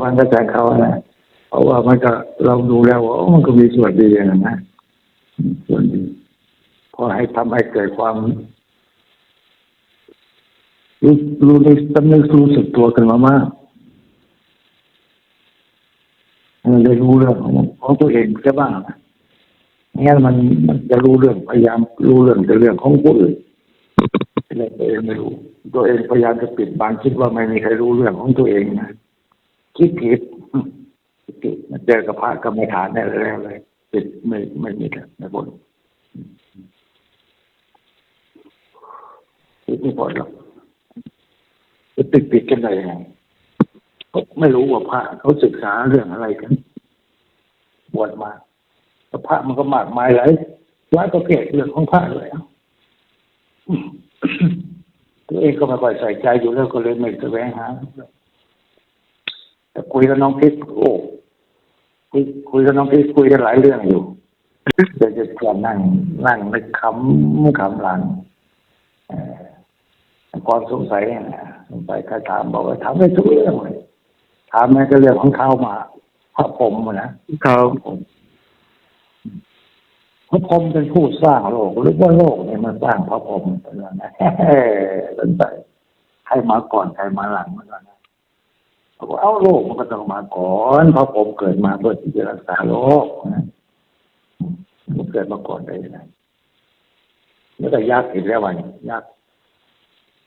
ความเข้าใจเขานะเพราะว่ามันก็เราดูแล้วว่าโอ้มันก็มีส่วนดีนะนะส่วนดีพอให้ทำให้เกิดความรู้รู้ในสำนึกรู้สึกตัวกันมามากมันได้รู้เรื่องของของตัวเองใช่บ้างนะไม่งั้นมันมันจะรู้เรื่องพยายามรู้เรื่องแต่เรื่องของผู้อื่นแต่ตัวเองไม่รู้ ตัวเองพยายามจะปิดบังคิดว่าไม่มีใครรู้เรื่องของตัวเองนะ คิดผิดคิดผิดเจอกับพระกรรมฐานได้แล้วเลยปิดไม่ไม่มีแล้วไม่บนคิดไม่พอหรอกจะปิดปิดกันได้ยังไงเขาไม่รู้ว่าพระเขาศึกษาเรื่องอะไรกันบวชมาพระมันก็มากมายหลายหลายประเภทเรื่องของพระเลยอะตัวเองก็ไม่ค่อยใส่ใจอยู่แล้วก็เลยไม่แสวงหา คุยกับน้องพิษโอ้คุยคุยกับน้องพิษคุยกันหลายเรื่องอยู่เดี๋ยวจะชวนนั่ง นั่งในคำคำหลังเอ่อก่อนสงสัยนะสงสัยใครถามบอกว่าถามได้ทุกเรื่องเลยถามแม้ก็เรื่องของเขามาพระผมนะครับผมพระพรหมเป็นผู้สร้างโลกหรือว่าโลกเนี่ยมันสร้างพระพรหมเป็นยังไงสนใจใครมาก่อนใครมาหลังมันก็นะ เขาบอกเอาโลกมันก็ต้องมาก่อนเพราะพรหมเกิดมาเพื่อที่จะรักษาโลกนะมันเกิดมาก่อนได้ยังไงแล้วก็ยากอีกแล้ววันยาก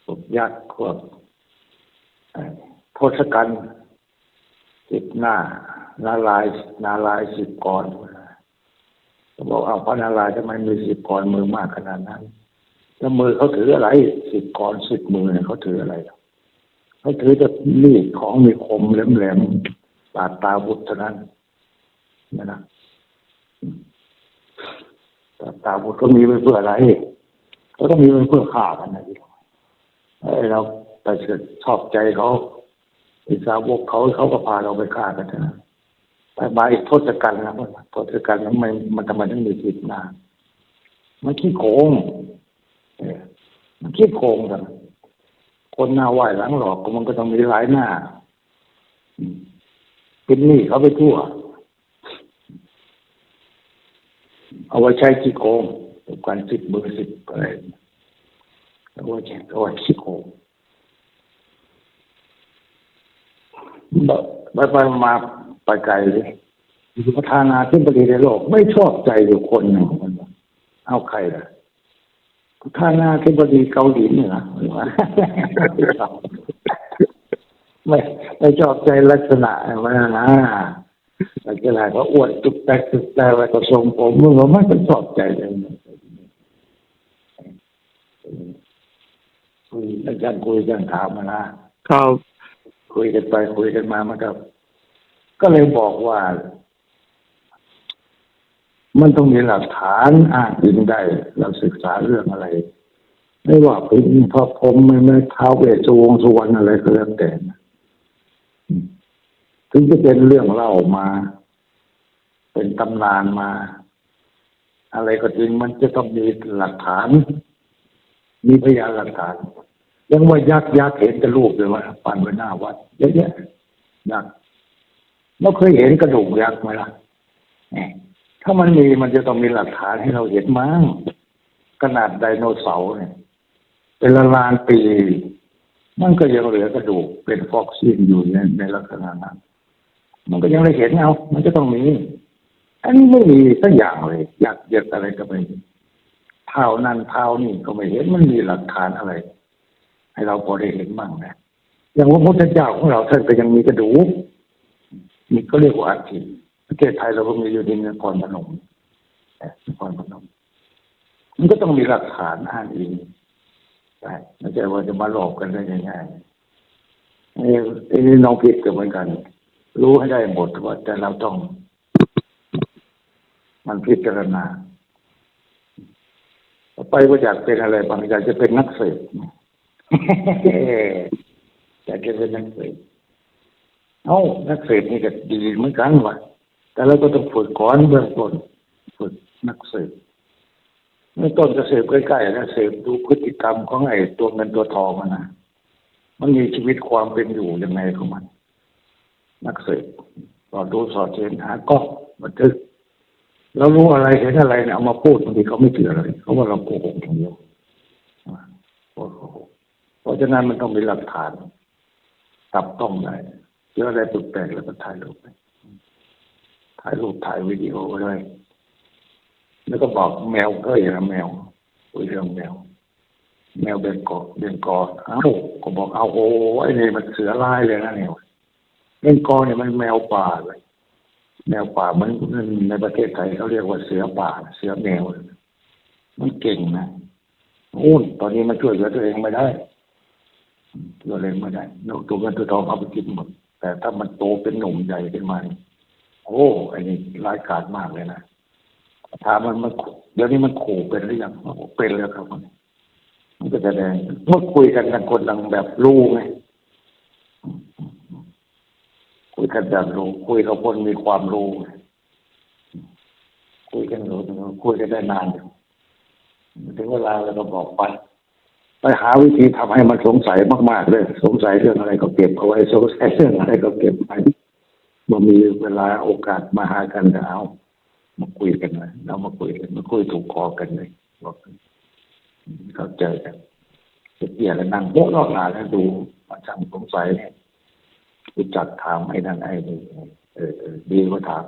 พวกยากพวกเอ่อโทศกัณฐ์สิบหน้านาลายนาลายสิบกรเขาบอกเอาพระนารายทำไมมีสิบกรมือมากขนาดนั้นแล้วมือเขาถืออะไรสิบกรสิบมือเนี่ยเขาถืออะไรเขาถือแต่มีดของมีคมแหลมๆปาดตาบุตรเท่านั้นนะนะปาดตาบุตรก็มีไว้เพื่ออะไรเขาต้องมีไว้เพื่อฆ่ากันนะที่ไอ้เราไปเกิดชอบใจเขาไอ้สาวกเขาเขาก็พาเราไปฆ่ากันนะไปมาอีกทศกัณฐ์นะทศกัณฐ์นั้นมันมันทำไมต้องมีจิตนามันขี้โกงมันขี้โกงกัน คนหน้าไหวหลังหลอกก็มันก็ต้องมีหลายหน้าเป็นหนี้เขาไปทั่ว เอาไว้ใช้ขี้โกงการสิบมือสิบอะไรเอาไว้ใช้เอาไว้ขี้โกงไปไปมาไปไกลเลยประธานาธิบดีในโลก ไม่ชอบใจอยู่คนหนึ่งเอาใครล่ะ ประธานาธิบดีเกาหลีเหนือมันว่าไม่ไม่ชอบใจลักษณะมันนะลักษณะก็อวดตุกแตกตุกแตกแล้วก็ทรงผมมึงว่าไม่ชอบใจเลยคุยกันคุยกันถามมานะครับคุยกันไปคุยกันมามันก็ก็เลยบอกว่า มันต้องมีหลักฐานอ้างอิงได้เราศึกษาเรื่องอะไร ไม่ว่าเป็นพระพรหมไม่ไม่ท้าวเวสวงสุวรรณอะไรก็แล้วแต่ถึงจะเป็นเรื่องเล่ามา เป็นตำนานมา อะไรก็จริงมันจะต้องมีหลักฐาน มีพยานหลักฐาน ยังว่ายักษ์ยักษ์เห็นกระลูกเลยว่าปันไว้หน้าวัดเยอะแยะยักษ์เราเคยเห็นกระดูกยักษ์ไหมล่ะ ถ้ามันมีมันจะต้องมีหลักฐานให้เราเห็นมั้งขนาดไดโนเสาร์เนี่ยเป็นละลานปี มันก็ยังเหลือกระดูกเป็นฟอกซิลอยู่ในในลักษณะนั้น มันก็ยังได้เห็นเอา มันจะต้องมี อันนี้ไม่มีสักอย่างเลย อยากเย็ดอะไรก็ไม่เท้านั่นเท้านี่ก็ไม่เห็นมันมีหลักฐานอะไร ให้เราพอได้เห็นบ้างนะอย่างพระพุทธเจ้าของเราท่านก็ยังมีกระดูกมีก็เรียกว่าอัฐิ ประเทศไทยเราก็มีอยู่ที่นครพนมนครพนมมันก็ต้องมีหลักฐานอ้างอิงใช่ไม่ใช่ว่าจะมาหลอกกันได้ง่ายๆนี่ไอ้นี่น้องผิดก็เหมือนกัน รู้ให้ได้หมดว่าแต่เราต้อง มันพิจารณาไปว่าอยากเป็นอะไรบางอยากจะเป็นนักเสพอยากจะเป็นนักเสพเอ้านักเสพนี่ก็ดีเหมือนกันว่ะ แต่เราก็ต้องฝึกก่อนเบื้องต้นฝึกนักเสพเบื้องต้นจะเสพใกล้ๆนะเสพดูพฤติกรรมของไอ้ตัวเงินตัวทองมันนะมันมีชีวิตความเป็นอยู่ยังไงของมัน นักเสืบสอดดูสอดเห็นหากล้องบันทึกเรารู้อะไรเห็นอะไรเนี่ยเอามาพูดบางทีเขาไม่เชื่อเลยเขาว่าเราโกหกอย่างเดียวอ่าโกหกเพราะฉะนั้นมันต้องมีหลักฐานจับต้องได้เจออะไรแปลกๆแล้วก็ถ่ายรูปไป ถ่ายรูปถ่ายวิดีโอไว้เลยแล้วก็บอกแมวเอ้ยนะแมวคุยเรื่องแมว แมวเบงกอเบงกอเอ้าก็บอกเอาโอ้ไอ้นี่มันเสือลายเลยนะเนี่ยเบงกอเนี่ยมันแมวป่าเลยแมวป่ามือนในประเทศไทยเขาเรียกว่าเสือป่า เสือแมว มันเก่งนะโอ้ตอนนี้มันช่วยเหลือตัวเองไม่ได้ตัวเองไม่ได้นกตัวเงินตัวทองเอาไปกินหมด แต่ถ้ามันโตเป็นหนุ่มใหญ่ขึ้นมานี่ โอ้ไอ้นี่ร้ายกาจมากเลยนะถามมันมันเดี๋ยวนี้มันขู่เป็นหรือยังเป็นแล้วครับมันมันก็แสดงเมื่อคุยกันกันคนดังแบบรู้ไงคุยกันแบบรู้คุยกับคนมีความรู้คุยกันรู้คุยกันได้นานอยู่ถึงเวลาเราก็บอกไปไปหาวิธีทำให้มันสงสัยมากๆเลย สงสัยเรื่องอะไรก็เก็บเอาไว้สงสัยเรื่องอะไรก็เก็บไว้ เมื่มีเวลาโอกาสมาหากันก็เอามาคุยกันเลยเรามาคุยกันมาคุยถูกคอกันเลยบอกเขาเจอกันจะเกี่ยแล้วนั่งโบ๊ะรอบหลาแล้วดูมาจำสงสัยเนี่ยรู้จักถามไอ้นั่นไอ้นี่เออเออดีก็ถาม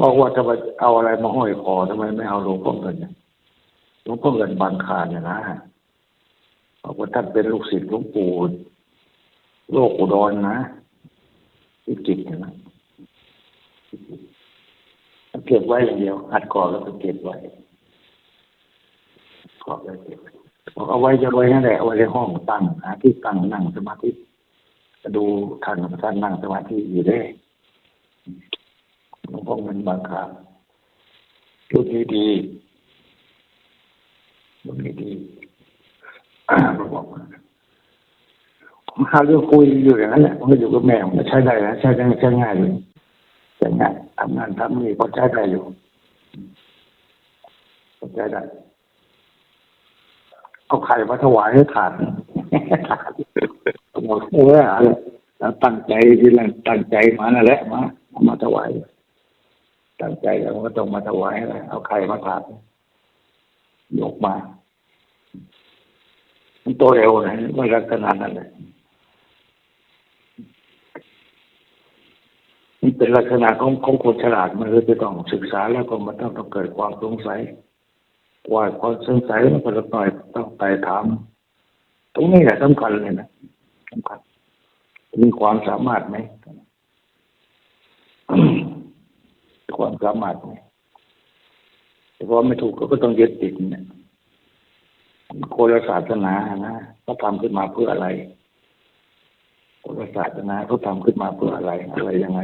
บอกว่าจะมาเอาอะไรมาห้อยคอทำไมไม่เอาหลวงพ่อเงินเนี่ยหลวงพ่อเงินบางคาเนี่ยนะบอกว่าท่านเป็นลูกศิษย์หลวงปู่โลกอุดรนะที่จิตเนี่ยนะ ก็บไว้อย่างเดียวอัดก่อนแล้วก็เก็บไว้กอบไว้วเก็บไว้บอกเอาไว้จะไว้นั่นแหละเอาไว้ในห้องตั้งหาที่ตั้งนั่งสมาธิดูท่านท่านนั่งสมาธิอยู่ได้หลวงพ่อเงินบางครั้งรูปนี้ดีรูปนี้ดีผมบอกมาผมหาเรื่องคุยอยู่อย่างนั้นแหละผมก็อยู่กับแม่ผมก็ใช้ได้นะใช้ได้ใช้ง่ายเลยใช้ง่าย ทำงานทำนี่ก็ใช้ได้อยู่ก็ใช้ได้ เอาไข่มาถวายให้ถาดถาดหมดเออแล้วตั้งใจที่แรกตั้งใจมานั่นแหละมามาถวายตั้งใจแล้วก็ต้องมาถวายอะไรเอาไข่มาถาดยกมา มันโตเร็วนะไม่รักขนาดนั้นเลยมัน เป็นลักษณะของของคนฉลาดมันเลยจะต้องศึกษาแล้วก็มันต้องต้องเกิดความสงสัยว่าความสงสัยมันก็ต้องต่อยต้องไต่ถาม ตรงนี้แหละสำคัญเลยนะสำคัญมีความสามารถไหมความสามารถไหมแต่พอไม่ถูกก็ต้องยึดติดเนี่ยคลศาสนานะเขาทำขึ้นมาเพื่ออะไรโคลศาสนาเขาทำขึ้นมาเพื่ออะไรอะไรยังไง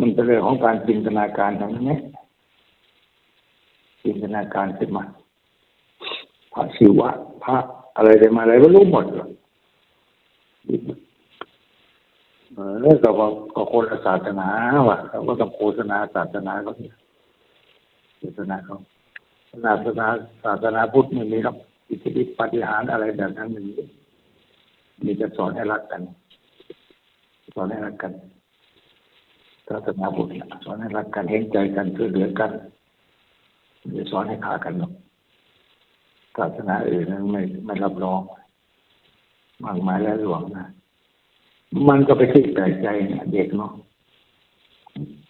มันเป็นเรื่องของการจินตนาการทั้งนั้จินตนาการขึ้นมาพระศิวะพระอะไรได้มาอะไรก็รู้หมดเลยเออก็ว่าก็คนศาสนาว่ะเขาก็ต้องโฆษณาศาสนาเขาเนี่ยโฆษณาเขาศาสนาศาสนาพุทธไม่มีหรอกอิทธิฤทธิปฏิหารอะไรแบบนั้นไม่มีมีจะสอนให้รักกัน สอนให้รักกัน ศาสนาพุทธสอนให้รักกันเห็นใจกันช่วยเหลือกันไม่ได้สอนให้ฆ่ากันหรอกศาสนาอื่นนั้นไม่ไม่รับรองมากมายแล้วหลวงนะมันก็ไปคิดแต่ใจเนี่ยเด็กเนาะ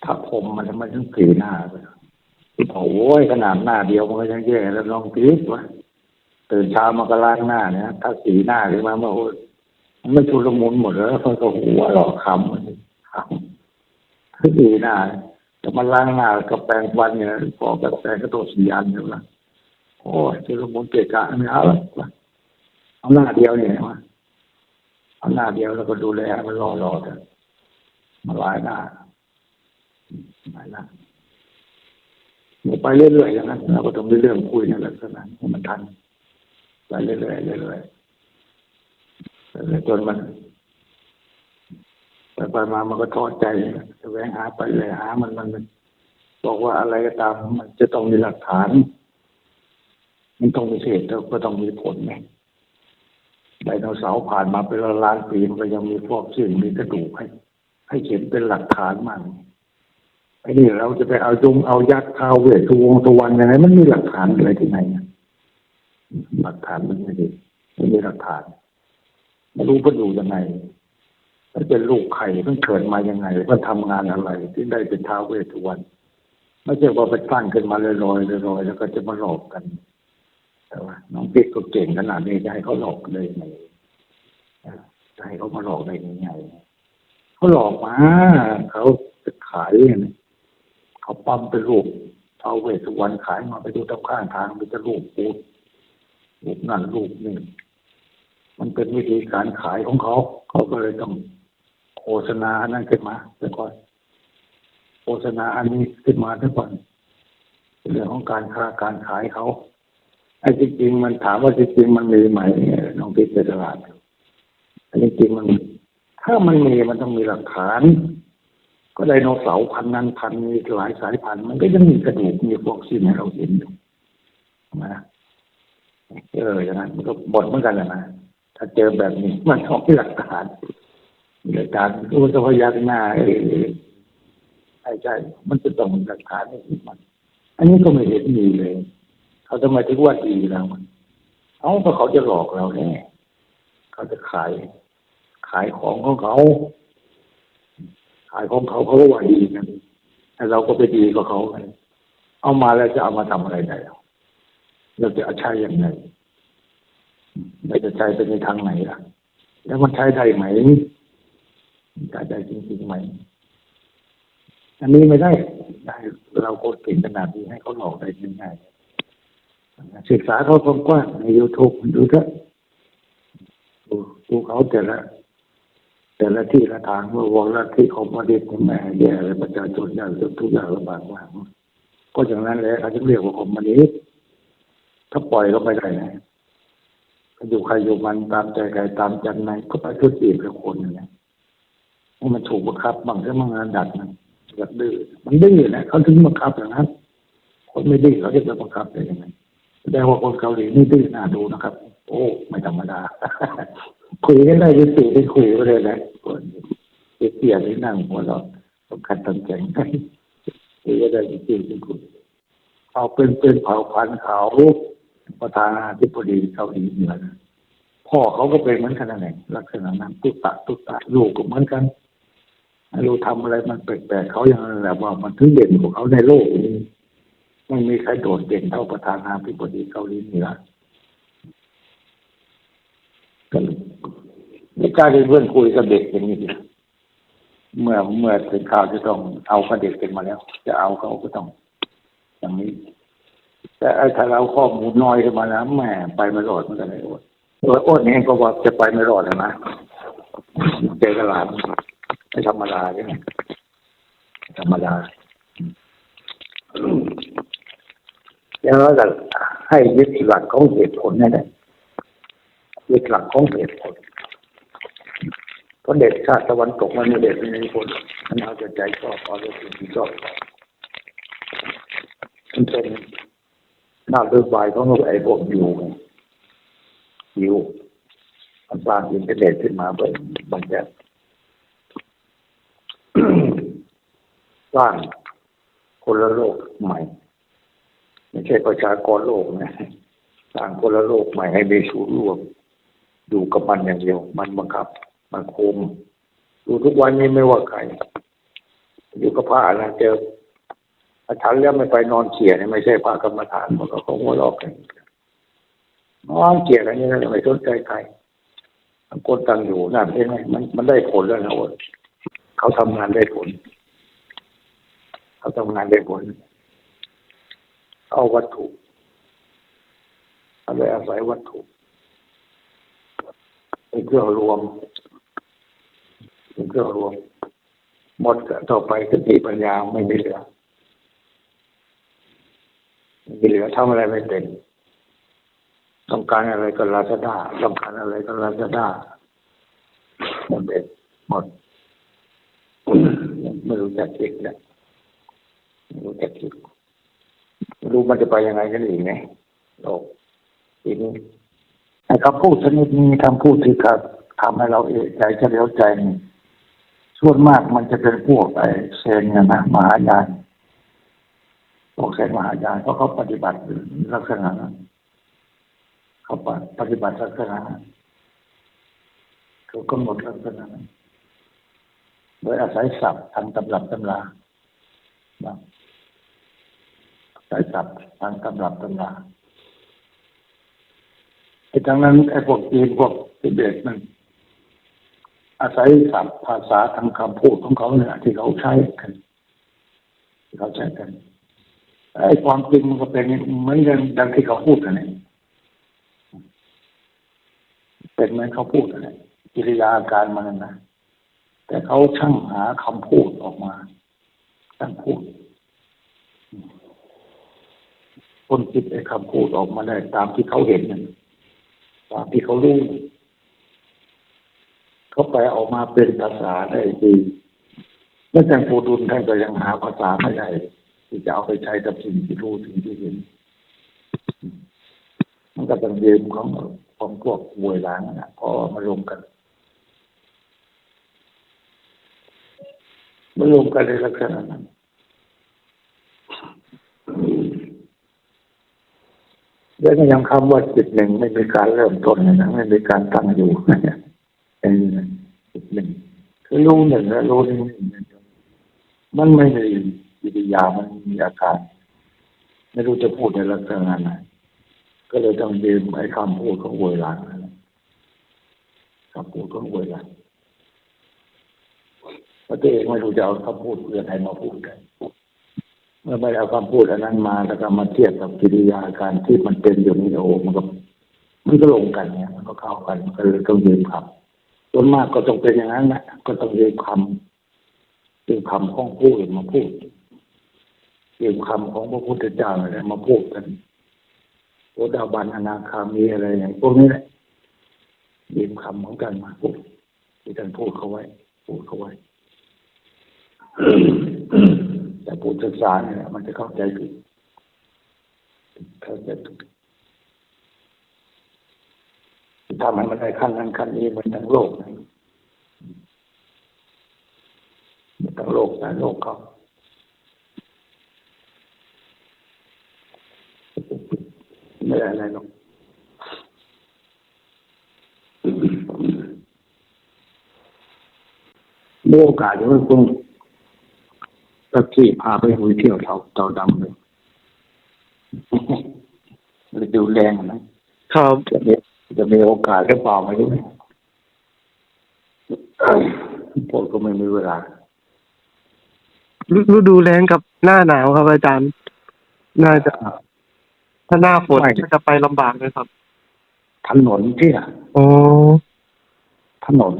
ถ้าผมมันจะไม่ต้องสีหน้าไปโอ้ยขนาดหน้าเดียวมันก็ยังแย่แล้วลองคิดว่าตื่นเช้ามาก็ล้างหน้าเนี่ยถ้าสีหน้าขึ้นมาเมื่อโอ้ยมันไม่ชุลมุนหมดแล้วเขาก็หัวหลอกคำคำ คือสีหน้าจะมาล้างหน้าก็แปรงฟันเนี่ยพอแบบแปรงก็ตัวสียันอยู่ละโอ้ยชุลมุนเกะกะไม่เอาละเอาหน้าเดียวเนี่ยมาเอาหน้าเดียวแล้วก็ดูแลมันรอรอเถอะมาลายหน้าลายหน้าไปเรื่อยๆอย่างนั้นเราก็ต้องเรื่องคุยในลักษณะให้มันทันไปเรื่อยๆเรื่อยๆจนมัน ไปไปมามันก็ท้อใจแสวงหาไปเลยหามันมัน บอกว่าอะไรก็ตาม มันจะต้องมีหลักฐาน มันต้องมีเหตุแล้วก็ต้องมีผลไงไดโนเสาร์ผ่านมาเป็นล้านปีมันก็ยังมีฟอกซิลมีกระดูกให้ ให้เห็นเป็นหลักฐานมั่งไอ้นี่เราจะไปเอาจงเอายักษ์ท้าวเวสสุวงศ์สุวรรณยังไงมันมีหลักฐานอะไรที่ไหนหลักฐานมันไม่ดีไม่มีหลักฐานไม่รู้ว่าดูยังไง มันเป็นลูกใครมันเกิดมายังไงมันทำงานอะไรที่ได้เป็นท้าวเวสุวรรณไม่ใช่ว่าไปตั้างขึ้นมาลอยๆลอยๆแล้วก็จะมาหลอกกัน แต่ว่า น้องปิ๊กก็เก่งขนาดนี้จะให้เขาหลอกเลยไหมจะให้เขามาหลอกได้ยังไงเขาหลอกมาเขาจะขายเนี่ยเขาปั๊มเป็นรูปเท้าเวสสุวรรณขายมาไปดูตามข้างทางมันจะรูปปูดรูปนั่นรูปนี่มันเป็นวิธีการขายของเขา เขาก็เลยต้อง โฆษณาอันนั้นขึ้นมาแต่ก่อนโฆษณาอันนี้ขึ้นมาแต่ก่อนเรื่องของการค้าการขายเขาไอ้จริงๆมันถามว่าจริงๆมันมีไหมน้องพิจารณาอันนี้จริงมัน ถ้ามันมีมันต้องมีหลักฐาน ก็ไดโนเสาร์พันนั้นพันมีหลายสายพันธุ์มันก็ยังมีกระดูกมีพวกสิ้นให้เราเห็นอยู่นะเอออย่างนั้นมันก็บทเหมือนกันแหละนะถ้าเจอแบบนี้มันต้องมีหลักฐาน หลักานรู้สพยักหน้าเออใช่ใช่มันจะต้องมีหลักฐานนี่มัน อันนี้ก็ไม่เห็นมีเลย เขาจะมาถึงว่าดีแล้วมันเอาเพราะเขาจะหลอกเราแน่เขาจะขาย ขายของของเขา ขายของเขาเขาก็ว่าดีนะแต่เราก็ไปดีกับเขาไงเอามาแล้วจะเอามาทำอะไรได้เราจะอาใช้ยังไงเราจะใช้ไปในทางไหนล่ะ แล้วมันใช้ได้ไหม ใช้ได้จริงๆไหมอันนี้ไม่ได้ได้เราก็เก่งขนาดนี้ให้เขาหลอกได้ง่ายๆศึกษาเขากว้างๆในยูทูบดูเถอะดูดูเขาแต่ละแต่ละที่ละทางเมื่อวงละที่ของประเทศแม่แย่เลยประชาชนยากจนทุกอย่างลำบากมากก็อย่างนั้นแหละเขาจะเรียกว่าคอมมิวนิสต์ถ้าปล่อยเขาไปได้ไงก็อยู่ใครอยู่มันตามใจใครตามใจในก็ไปทุกทีละคนนั่นแหละ ให้มันถูกบังคับ บางเรื่องบางงานดัดมันแบบดื้อมันดื้อนะเขาถึงบังคับอย่างนั้นคนไม่ดื้อเขาจะไปบังคับได้ยังไงแสดงว่าคนเกาหลีนี่ดื้อน่าดูนะครับ โอ้ไม่ธรรมดาคุยกันได้ยุติได้คุยก็เลยนะคนเสียที่นั่งหัวเราะสำคัญตั้งใจคุยก็ได้ยุติได้คุยเอาเป็นเป็นเผ่าพันธุ์เขาประธานาธิบดีเกาหลีเหนือนะพ่อเขาก็เป็นเหมือนกันนั่นแหละลักษณะนั้นตุตะตุตะลูกก็เหมือนกัน ลูกทำอะไรมันแปลกๆเขาอย่างนั้นแหละว่ามันถึงเด่นกว่าเขาในโลกนี้ไม่มีใครโดดเด่นเท่าประธานาธิบดีเกาหลีเหนือกันไม่กล้าเป็นเพื่อนคุยกับเด็กอย่างนี้เมื่อเมื่อถึงข่าวจะต้องเอากับเด็กเป็นมาแล้ว จะเอาเขาก็ต้อง อย่างนี้ แต่ไอ้ถ้าเราข้อมูลน้อยขึ้นมาแล้วแหมไปไม่รอดเหมือนกันเลยโอ๊ตโอ๊ตโอ๊ตเองก็ว่าจะไปไม่รอดเลยนะเจอกระหลาน ไม่ธรรมดาใช่ไหมธรรมดาอย่างนั้นก็ให้ยึดหลักของเหตุผลนี่นแหละยึดหลักของเหตุผลเพราะเด็กชาติตะวันตกมันมีเด็กไม่มีผลมันเอาแต่ใจชอบเอาแต่สิ่งที่ชอบมันเป็นหน้าเลือกใบของไอ้พวกอยู่อยู่มันสร้างอินเทอร์เน็ตขึ้นมาเพื่อบางอย่าง สร้างคนละโลกใหม่ ไม่ใช่ประชากรโลกนะสร้างคนละโลกใหม่ให้มีศูนย์รวมอยู่กับมันอย่างเดียว มันบังคับ มันคุมดูทุกวันนี้ไม่ว่าใครอยู่กับพระนะเจออาถรรพ์แล้วไม่ไปนอนเขียเนี่ยไม่ใช่พระกรรมฐานมันก็คงหัวลอกกันนอนเขียกันนี่นะไม่สนใจใครต่างคนต่างอยู่นั่นเห็นไหมมันมันได้ผลแล้วนะโอ๊ต เขาทำงานได้ผล เขาทำงานได้ผล เอาวัตถุอะไรอาศัยวัตถุเป็นเครื่องรวมเป็นเครื่องรวม หมดต่อไปสติปัญญาไม่มีเหลือไม่มีเหลือทำอะไรไม่เป็น ต้องการอะไรก็ลาซาด้าต้องการอะไรก็ลาซาด้าหมดเด็ดหมด ไม่รู้จักคิดแล้วไม่รู้จักคิดรู้มันจะไปยังไงกันอีกไงโลกทีนี้ไอ้คำพูดชนิดนี้คำพูดที่ครับทำให้เราเอะใจเฉลียวใจนี่ส่วนมากมันจะเป็นพวกไอ้เซนเนี่ยนะมหายานพวกเซนมหายานเพราะเขาปฏิบัติลักษณะนั้นเขาปฏิบัติลักษณะนั้นเขากำหนดลักษณะนั้น โดยอาศัยศัพท์ทางตำรับตำราบ้างอาศัยศัพท์ทางตำรับตำราไอ้ทั้งนั้นไอ้พวกจีนพวกทิเบตมันอาศัยศัพท์ภาษาทางคำพูดของเขาเนี่ยที่เขาใช้กันที่เขาใช้กันไอ้ความจริงมันก็เป็นเหมือนกันดังที่เขาพูดกันเองเป็นเหมือนเขาพูดกันเลยกิริยาอาการมันนะนะ แต่เขาช่างหาคำพูดออกมาช่างพูดคนคิดไอ้คำพูดออกมาได้ ตามที่เขาเห็นนั่นตามที่เขารู้เขาแปออกมาเป็นภาษาได้ดีแม้แต่ปูดุลท่านก็ยังหาภาษาไม่ได้ที่จะเอาไปใช้กับสิ่งที่รู้สิ่งที่เห็น มันก็ต้องยืมของของพวกมวยล้างนะพอมารวมกัน มารวมกันในลักษณะนั้นแล้วก็ยังคำว่าจิตหนึ่งไม่มีการเริ่มต้นนะไม่มีการตั้งอยู่เป็นจิตหนึ่งคือรู้หนึ่งแล้วรู้หนึ่งมันไม่มีกิริยามันมีอาการไม่รู้จะพูดในลักษณะไหนก็เลยต้องยืมไอ้คำพูดของเวลานั่นแหละคำพูดของเวลาเพราะตัวเองไม่รู้จะเอาคำพูดเพื่อใครมาพูดกันเมื่อไม่เอาคำพูดอันนั้นมาแล้วก็มาเทียบกับกิริยาการที่มันเป็นอยู่นี่โอ้มันก็มันก็ลงกันเนี่ย มันก็เข้ากันมันก็เลยต้องยืมคำส่วนมากก็ต้องเป็นอย่างนั้นแหละก็ต้องยืมคำยืมคำของผู้อื่นมาพูดยืมคำของพระพุทธเจ้าอะไรมาพูดกันโอดาบันอนาคามีอะไรอย่างพวกนี้แหละยืมคำของกันมาพูดที่ท่านพูดเขาไว้พูดเขาไว้ แต่ผู้ศึกษาเนี่ยมันจะเข้าใจผิดเข้าใจผิดทำให้มันได้ขั้นนั้นขั้นนี้เหมันทั้งโลกนะทั้งโลกนะโลกเขาไม่ได้อะไรหรอกมีโอกาสจะไปคง ตะกี้พาไปคุยเที่ยวเท่าเต่าดำเลยเลยดูแรงนะครับจะมีจะมีโอกาสหรือเปล่าไม่รู้ผมก็ไม่มีเวลาฤฤดูแล้งกับหน้าหนาวครับอาจารย์ น่าจะ ถ้าหน้าฝนไม่ก็จะไปลำบากเลยครับ ถนนที่อะโอ้ถนน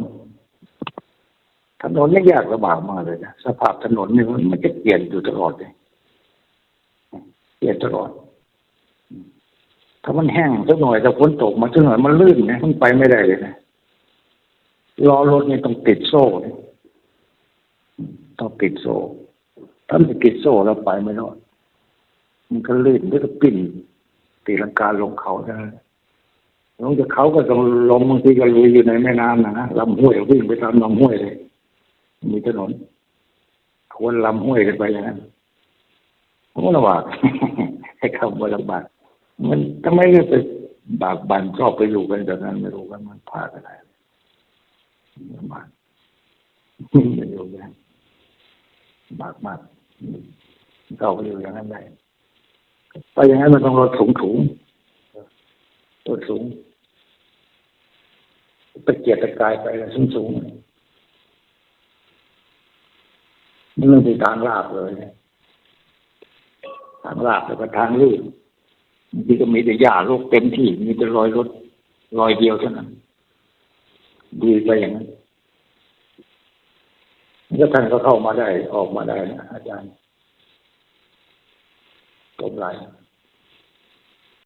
ถนนนี่ยากลำบากมากเลยนะสภาพถนนนี่มันจะเปลี่ยนอยู่ตลอดเลยเปลี่ยนตลอด ถ้ามันแห้งสักหน่อยถ้าฝนตกมาสักหน่อยมันลื่นนะมันไปไม่ได้เลยนะล้อรถนี่ต้องติดโซ่ต้องติดโซ่ ถ้าไม่ติดโซ่แล้วไปไม่รอดมันก็ลื่นแล้วก็ปิ้นตีลังกาลงเขาได้ลงจากเขาก็ต้องลงบางทีก็ลุยอยู่ในแม่น้ำนะนะลำห้วยวิ่งไปตามลำห้วยเลย มีถนนควรลำห้วยกันไปอย่างนั้นผมก็ลำบากให้คำว่าลำบากมันทำไมเรื่องไปบากบันชอบไปอยู่กันแบบนั้น ไม่รู้ว่ามันพลากันอะไรลำบากไม่อยู่อย่างนั้นบากมากเราก็อยู่อย่างนั้นได้ไปอย่างนั้นมันต้องรถสูงสูงรถสูงตะเกียกตะกายไปสูงสูง มันไม่มีทางลาบเลย ทางลาบแล้วก็ทางลื่นบางทีก็มีแต่หญ้าโรคเต็มที่ มีแต่รอยรถรอยเดียวเท่านั้นดีไปอย่างนั้นแล้วท่านก็เข้ามาได้ออกมาได้นะอาจารย์ตบไหลาย